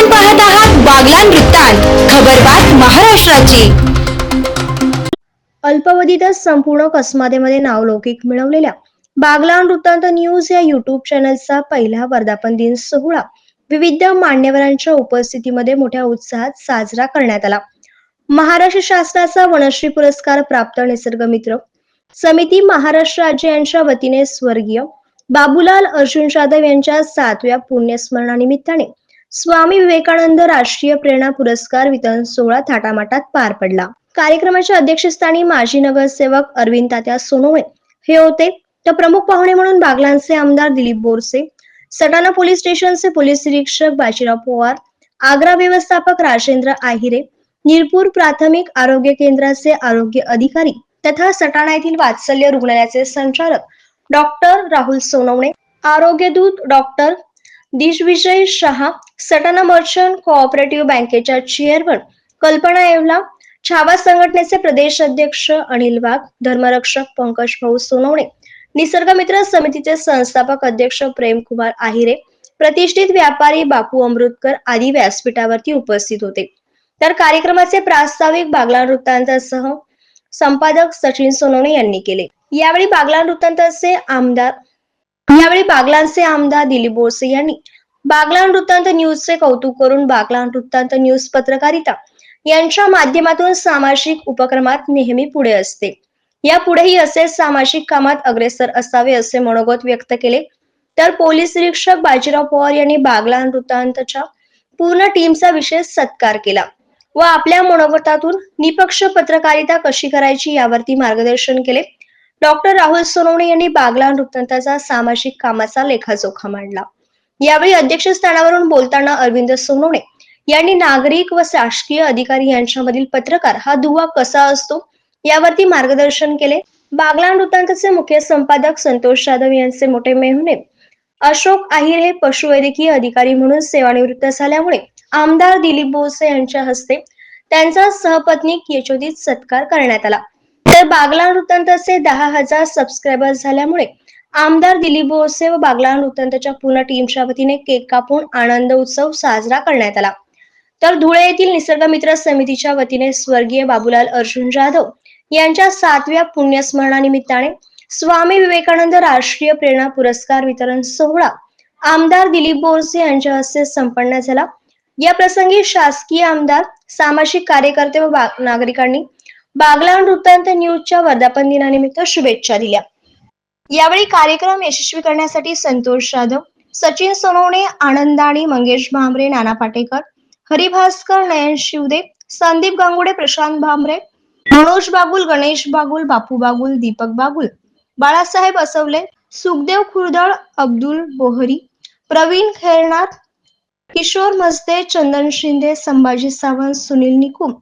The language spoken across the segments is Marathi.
आपण पाहत आहात बागलान वृत्तांत. खबरबात महाराष्ट्राची. अल्पावधीतच संपूर्ण कसमादेमध्ये नावलौकिक मिळवलेल्या बागलान वृत्तांत न्यूज या युट्यूब चॅनलचा पहिला वर्धापन दिन सोहळा. विविध मान्यवरांच्या उपस्थितीमध्ये मोठ्या उत्साहात साजरा करण्यात आला. महाराष्ट्र शासनाचा वनश्री पुरस्कार प्राप्त निसर्गमित्र समिती महाराष्ट्र राज्य यांच्या वतीने स्वर्गीय बाबूलाल अर्जुन जाधव यांच्या सातव्या पुण्यस्मरणानिमित्ताने स्वामी विवेकानंद राष्ट्रीय प्रेरणा पुरस्कार वितरण सोहळा थाटामाटात पार पडला. कार्यक्रमाच्या अध्यक्षस्थानी माजी नगरसेवक अरविंद तात्या सोनवणे हे होते. तर प्रमुख पाहुणे म्हणून बागलांचे आमदार दिलीप बोरसे सटाणा पोलीस स्टेशनचे पोलीस निरीक्षक बाजीराव पवार आग्रा व्यवस्थापक राजेंद्र आहिरे निरपूर प्राथमिक आरोग्य केंद्राचे आरोग्य अधिकारी तथा सटाणा येथील वात्सल्य रुग्णालयाचे संचालक doctor Rahul Sonawane आरोग्यदूत doctor Dishvijay Shah Satana merchant cooperative बँकेच्या चेअरमन कल्पना येवला छावा संघटनेचे प्रदेश अध्यक्ष अनिल वाघ धर्मरक्षक पंकज भाऊ सोनवणे निसर्गमित्र समितीचे संस्थापक अध्यक्ष प्रेमकुमार आहिरे प्रतिष्ठित व्यापारी बापू अमृतकर आदी व्यासपीठावरती उपस्थित होते. तर कार्यक्रमाचे प्रास्ताविक बागला वृत्तांतासह संपादक सचिन सोनवणे यांनी केले. यावेळी बागला वृत्तांताचे आमदार यावेळी बागलांचे आमदार दिलीप बोरसे यांनी बागलान वृत्तांत न्यूजचे कौतुक करून बागलान वृत्तांत न्यूज पत्रकारिता यांच्या माध्यमातून सामाजिक उपक्रमात नेहमी पुढे असते. या पुढेही असेच सामाजिक कामात अग्रेसर असावे असे मनोगत व्यक्त केले. तर पोलीस निरीक्षक बाजीराव पवार यांनी बागलान वृत्तांतच्या पूर्ण टीमचा विशेष सत्कार केला व आपल्या मनोगतातून निपक्ष पत्रकारिता कशी करायची यावरती मार्गदर्शन केले. डॉक्टर राहुल सोनवणे यांनी बागला वृत्तांताचा सामाजिक कामाचा लेखाजोखा मांडला. यावेळी अध्यक्षस्थानावरून बोलताना अरविंद सोनवणे यांनी नागरिक व शासकीय अधिकारी यांच्यामधील पत्रकार हा दुवा कसा असतो यावरती मार्गदर्शन केले. बागलाण वृत्तांतचे मुख्य संपादक संतोष जाधव यांचे मोठे मेहुणे अशोक आहिर हे पशुवैद्यकीय अधिकारी म्हणून सेवानिवृत्त झाल्यामुळे आमदार दिलीप भोसे यांच्या हस्ते त्यांचा सहपत्नी यशोदीत सत्कार करण्यात आला. तर बागला वृत्तांतचे दहा हजार सबस्क्रायबर झाल्यामुळे आमदार दिलीप बोरसे व बागला वृत्तांतच्या पूर्ण टीमच्या वतीने केक कापून आनंद उत्सव साजरा करण्यात आला. तर धुळे येथील निसर्गमित्र समितीच्या वतीने स्वर्गीय बाबूलाल अर्जुन जाधव यांच्या सातव्या पुण्यस्मरणानिमित्ताने स्वामी विवेकानंद राष्ट्रीय प्रेरणा पुरस्कार वितरण सोहळा आमदार दिलीप बोरसे यांच्या हस्ते संपन्न झाला. या प्रसंगी शासकीय आमदार सामाजिक कार्यकर्ते व नागरिकांनी बागलाण वृत्तांत न्यूजच्या वर्धापन दिनानिमित्त शुभेच्छा दिल्या. यावेळी कार्यक्रम यशस्वी करण्यासाठी संतोष जाधव सचिन सोनवणे आनंदाणी मंगेश भांबरे नाना पाटेकर हरिभास्कर नयन शिवदे संदीप गांगुडे प्रशांत भांबरे मनोज बागुल गणेश बागुल बापू बागुल दीपक बागुल बाळासाहेब असवले सुखदेव खुर्दळ अब्दुल बोहरी प्रवीण खेरनाथ किशोर मस्ते चंदन शिंदे संभाजी सावंत सुनील निकुम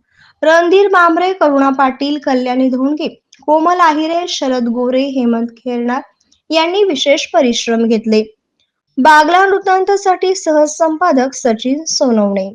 रणधीर बांबरे करुणा पाटील कल्याणी धोंडगे कोमल आहिरे शरद गोरे हेमंत खेरनाथ यांनी विशेष परिश्रम घेतले. बागला वृत्तांतासाठी सहसंपादक सचिन सोनवणे.